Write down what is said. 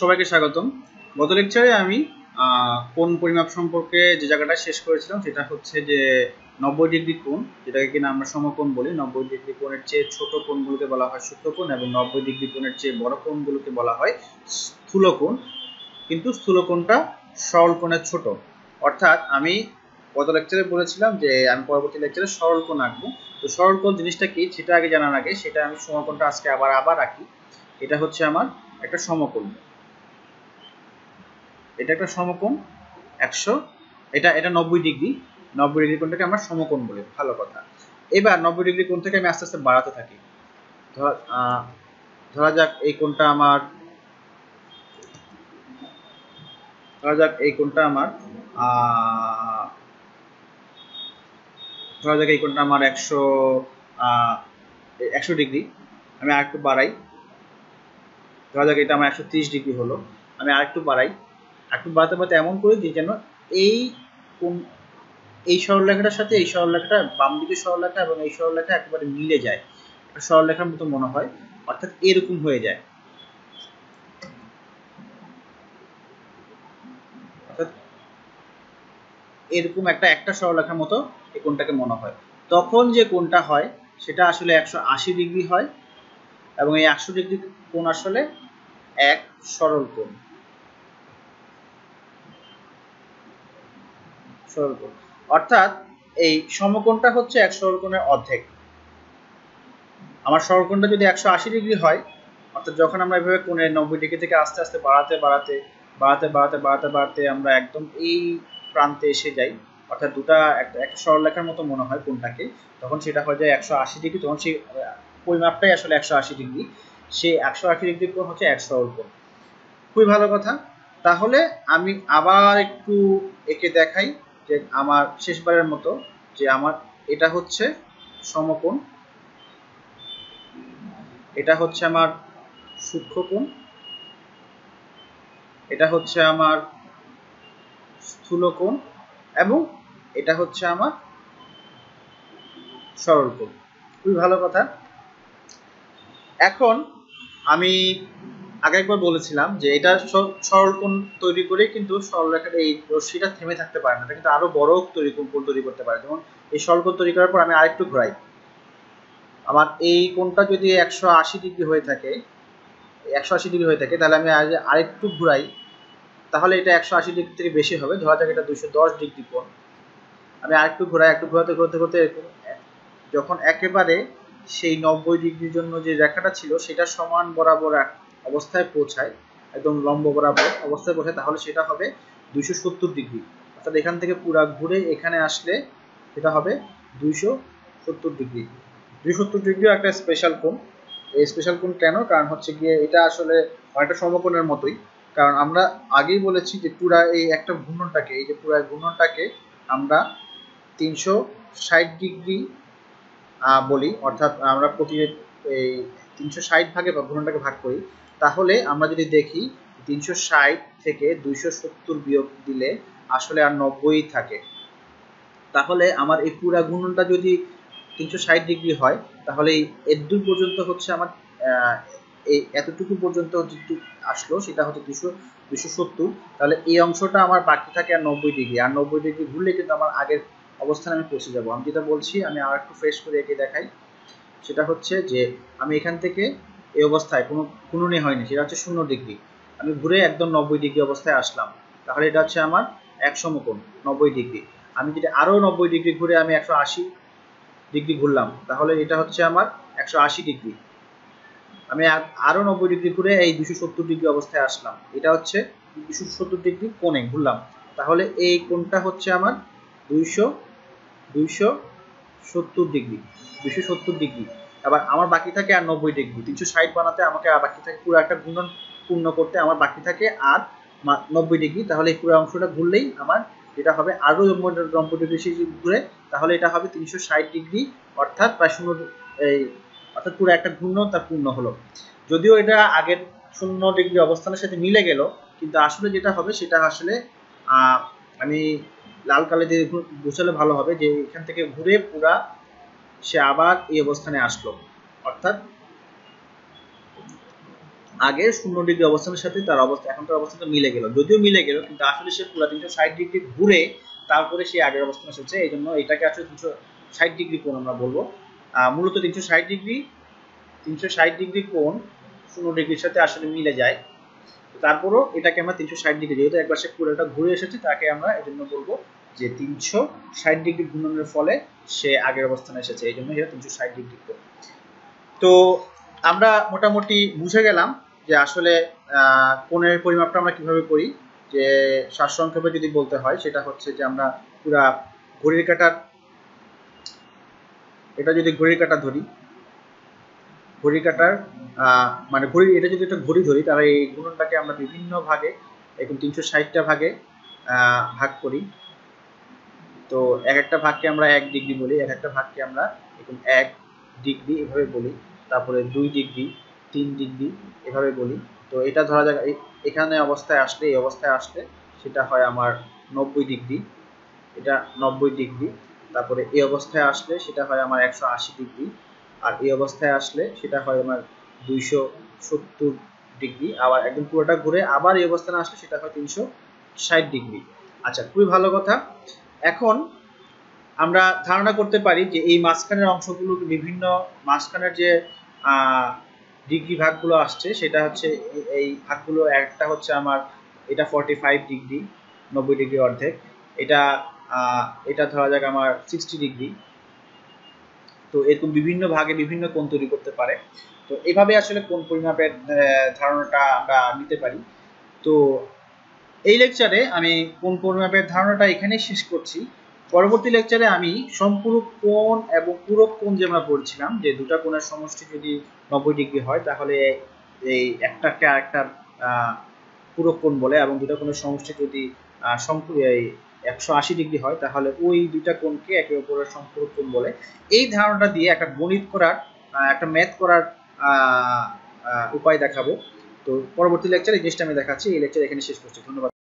সবাইকে স্বাগতম। গত লেকচারে আমি কোন পরিমাপ সম্পর্কে যে জায়গাটা শেষ করেছিলাম সেটা হচ্ছে যে নব্বই ডিগ্রি কোণ, যেটাকে কিনা আমরা সমকোণ বলি। নব্বই ডিগ্রি কোণের চেয়ে ছোট কোণগুলোকে বলা হয় সূক্ষ্মকোণ এবং নব্বই ডিগ্রি কোণের চেয়ে বড় কোণগুলোকে বলা হয় স্থূলকোণ। কিন্তু স্থূলকোণটা সরল কোণের ছোট। অর্থাৎ আমি গত লেকচারে বলেছিলাম যে আমি পরবর্তী লেকচারে সরল কোণ আঁকবো। তো সরল কোণ জিনিসটা কি? সেটা আগে জানার আগে সেটা আমি সমকোণটা আজকে আবার আবার আঁকি। এটা হচ্ছে আমার একটা সমকোণ। এটা একটা সমকোণ, একশো। এটা এটা নব্বই ডিগ্রি। নব্বই ডিগ্রি কোণটাকে আমরা সমকোণ বলি, ভালো কথা। এবার নব্বই ডিগ্রি কোণ থেকে আমি আস্তে আস্তে বাড়াতে থাকি। ধরা ধরা যাক এই কোণটা আমার, ধরা যাক এই কোণটা আমার ধরা যাক এই কোণটা আমার একশো একশো ডিগ্রি। আমি আর একটু বাড়াই। ধরা যাক এটা আমার একশো ত্রিশ ডিগ্রি হলো। আমি আর একটু বাড়াই। একটু বাড়াতে বাড়াতে এমন করে যে যেন এই কোন, এই সরলরেখাটার সাথে এই সরলরেখাটা, বাম দিকে সরলরেখা এবং এই সরলরেখা একেবারে মিলে যায়। সরলরেখার মতো মনে হয়, অর্থাৎ এরকম হয়ে যায়। অর্থাৎ এরকম একটা একটা সরলরেখার মতো এই কোণটাকে মনে হয়। তখন যে কোণটা হয়, সেটা আসলে একশো আশি ডিগ্রি হয় এবং এই একশো ডিগ্রি কোণ আসলে এক সরল কোণ। সরলকোণ অর্থাৎ এই সমকোণটা হচ্ছে এক সরলকোণের অর্ধেক। আমার সরলকোণটা যদি একশো আশি ডিগ্রি হয়, অর্থাৎ যখন আমরা এভাবে কোণের নব্বই ডিগ্রি থেকে আস্তে আস্তে বাড়াতে বাড়াতে বাড়াতে বাড়াতে বাড়াতে বাড়াতে আমরা একদম এই প্রান্তে এসে যাই, অর্থাৎ দুটা একটা সরলরেখার মতো মনে হয় কোনটাকে তখন সেটা হয়ে যায় একশো আশি ডিগ্রি, তখন সেই পরিমাপটাই আসলে একশো আশি ডিগ্রি। সেই একশো আশি ডিগ্রি কোণ হচ্ছে এক সরল কোণ খুবই ভালো কথা। তাহলে আমি আবার একটু একে দেখাই। যে আমার শেষবারের মতো যে আমার এটা হচ্ছে সমকোণ, এটা হচ্ছে আমার সূক্ষ্মকোণ, এটা হচ্ছে আমার স্থূলকোণ এবং এটা হচ্ছে আমার সরল কোণ খুবই ভালো কথা। এখন আমি আগে একবার বলেছিলাম যে এটা সরল কোণ তৈরি করে কিন্তু সরলরেখার এই রশ্মিটা থেমে থাকতে পারে না। কিন্তু আরও বড় তৈরি কোণ তৈরি করতে পারে। যেমন এই সরল কোণ তৈরি করার পর আমি আরেকটু ঘোরাই। আমার এই কোণটা যদি একশো আশি ডিগ্রি হয়ে থাকে, একশো আশি ডিগ্রি হয়ে থাকে, তাহলে আমি আরেকটু ঘুরাই। তাহলে এটা একশো আশি ডিগ্রি থেকে বেশি হবে। ধরা যাক এটা দুশো দশ ডিগ্রি কোণ। আমি আরেকটু ঘোরাই, একটু ঘোরাতে ঘোরাতে ঘোরাতে যখন একেবারে সেই নব্বই ডিগ্রির জন্য যে রেখাটা ছিল, সেটা সমান বরাবর অবস্থায় পৌঁছায়, একদম লম্ব বরাবর অবস্থায় পৌঁছায়, তাহলে সেটা হবে দুইশো সত্তর ডিগ্রি। অর্থাৎ এখান থেকে পুরা ঘুরে এখানে আসলে সেটা হবে দুইশো সত্তর ডিগ্রি। দুইশো সত্তর ডিগ্রিও একটা স্পেশাল কোণ। এই স্পেশাল কোণ কেন? কারণ হচ্ছে গিয়ে এটা আসলে অনেকটা সমকোণের মতোই। কারণ আমরা আগেই বলেছি যে পুরা এই একটা ঘূর্ণনটাকে, এই যে পুরা ঘূর্ণনটাকে আমরা তিনশো ষাট ডিগ্রি বলি। অর্থাৎ আমরা প্রতি এই তিনশো ষাট ভাগে ঘূর্ণনটাকে ভাগ করি। তাহলে আমরা যদি দেখি, তিনশো ষাট থেকে দুইশো সত্তর বিয়োগ দিলে আসলে আর নব্বই থাকে। তাহলে আমার এই পুরা ঘূর্ণনটা যদি তিনশো ষাট ডিগ্রি হয়, তাহলে এই এদূর পর্যন্ত হচ্ছে আমার এই এতটুকু পর্যন্ত আসলো, সেটা হচ্ছে দুশো দুশো সত্তর। তাহলে এই অংশটা আমার বাকি থাকে আর নব্বই ডিগ্রি। আর নব্বই ডিগ্রি ঘুরলে কিন্তু আমার আগের অবস্থানে আমি পৌঁছে যাব। আমি যেটা বলছি, আমি আর একটু ফ্রেশ করে একে দেখাই। সেটা হচ্ছে যে, আমি এখান থেকে এই অবস্থায় কোনো কুনুনি হয়নি। সেটা হচ্ছে শূন্য ডিগ্রি। আমি ঘুরে একদম নব্বই ডিগ্রি অবস্থায় আসলাম। তাহলে এটা হচ্ছে আমার এক সমকোণ, নব্বই ডিগ্রি। আমি যদি আরও নব্বই ডিগ্রি ঘুরে আমি একশো আশি ডিগ্রি ঘুরলাম, তাহলে এটা হচ্ছে আমার একশো আশি ডিগ্রি। আমি আরও নব্বই ডিগ্রি ঘুরে এই দুশো সত্তর ডিগ্রি অবস্থায় আসলাম। এটা হচ্ছে দুশো সত্তর ডিগ্রি কোণে ঘুরলাম। তাহলে এই কোণটা হচ্ছে আমার দুইশো দুইশো সত্তর ডিগ্রি, দুইশো সত্তর ডিগ্রি। আবার আমার বাকি থাকে আর নব্বই ডিগ্রি। তিনশো ষাট বানাতে আমাকে বাকি থাকে পুরো একটা ঘূর্ণন পূর্ণ করতে আমার বাকি থাকে আর নব্বই ডিগ্রি। তাহলে এই পুরো অংশটা ঘুরলেই আমার এটা হবে আরও নব্বই ডিগ্রি ঘুরে, তাহলে এটা হবে তিনশো ষাট ডিগ্রি, অর্থাৎ প্রায় শূন্য এই অর্থাৎ পুরো একটা ঘূর্ণন তার পূর্ণ হলো। যদিও এটা আগের শূন্য ডিগ্রি অবস্থানের সাথে মিলে গেল, কিন্তু আসলে যেটা হবে সেটা আসলে আমি লাল কালে দিয়ে বোঝালে ভালো হবে যে এখান থেকে ঘুরে পুরা সে আবার এই অবস্থানে আসলো। অর্থাৎ আগে শূন্য ডিগ্রি অবস্থানের সাথে তার অবস্থা, এখনকার অবস্থাটা মিলে গেল। যদিও মিলে গেল, কিন্তু আসলে সে পুরো তিনশো ষাট ডিগ্রি ঘুরে তারপরে সে আগের অবস্থানে এসেছে। এই জন্য এটাকে আসলে তিনশো ষাট ডিগ্রি কোণ আমরা বলব। মূলত তিনশো ষাট ডিগ্রি, তিনশো ষাট ডিগ্রি কোণ শূন্য ডিগ্রির সাথে আসলে মিলে যায়। তারপরও এটাকে আমরা তিনশো ষাট ডিগ্রি, যেহেতু একবার সে পুরোটা ঘুরে এসেছে, তাকে আমরা এই জন্য বলব যে তিনশো ষাট ডিগ্রি ঘূর্ণনের ফলে সে আগের অবস্থানে এসেছে, এই জন্য তিনশো ষাট ডিগ্রি তো আমরা মোটামুটি বুঝে গেলাম যে আসলে কোণের পরিমাপটা আমরা কীভাবে করি, যে সারসংক্ষেপে যদি বলতে হয়, সেটা হচ্ছে যে আমরা পুরা ঘড়ির কাটার, এটা যদি ঘড়ির কাটা ধরি ঘড়ি কাটার মানে ঘড়ি এটা যদি একটা ঘড়ি ধরি, তাহলে এই গুণনটাকে আমরা বিভিন্ন ভাগে এখন তিনশো ষাটটা ভাগে ভাগ করি। তো এক একটা ভাগকে আমরা এক ডিগ্রি বলি, এক একটা ভাগকে আমরা এখন এক ডিগ্রি এভাবে বলি, তারপরে দুই ডিগ্রি, তিন ডিগ্রি এভাবে বলি। তো এটা ধরা যাক এখানে অবস্থায় আসলে, এই অবস্থায় আসলে সেটা হয় আমার নব্বই ডিগ্রি, এটা নব্বই ডিগ্রি, তারপরে এই অবস্থায় আসলে সেটা হয় আমার একশো আশি ডিগ্রি, আর এই অবস্থায় আসলে সেটা হয় আমার দুইশো সত্তর ডিগ্রি, আবার একদম পুরোটা ঘুরে আবার এই অবস্থানে আসলে সেটা হয় তিনশো ষাট ডিগ্রি। আচ্ছা খুবই ভালো কথা। এখন আমরা ধারণা করতে পারি যে এই মাঝখানের অংশগুলো বিভিন্ন, মাঝখানের যে ডিগ্রি ভাগগুলো আসছে, সেটা হচ্ছে এই ভাগগুলো, একটা হচ্ছে আমার, এটা ফর্টি ফাইভ ডিগ্রি, নব্বই ডিগ্রি অর্ধেক। এটা এটা ধরা যাক আমার সিক্সটি ডিগ্রি। তো এরকম বিভিন্ন ভাগে বিভিন্ন কোণ তৈরি করতে পারে। তো এভাবে আসলে কোন পরিমাপের ধারণাটা আমরা নিতে পারি। তো এই লেকচারে আমি কোন পরিমাপের ধারণাটা এখানে শেষ করছি। পরবর্তী লেকচারে আমি সম্পূরক কোণ এবং পূরক কোণ যে আমরা পড়ছিলাম, যে দুটা কোণের সমষ্টি যদি নব্বই ডিগ্রি হয়, তাহলে এই একটাকে আরেকটার পূরক কোণ বলে এবং দুটা কোণের সমষ্টি যদি একশো আশি ডিগ্রি হয়, তাহলে ওই দুইটা কোণকে একে অপরের সম্পূরক কোণ বলে। এই ধারণাটা দিয়ে একটা গণিত করার একটা ম্যাথ করার উপায় দেখাবো। তো পরবর্তী লেকচারে এই জিনিসটা আমি দেখাচ্ছি। এই লেকচার এখানে শেষ করছি। ধন্যবাদ।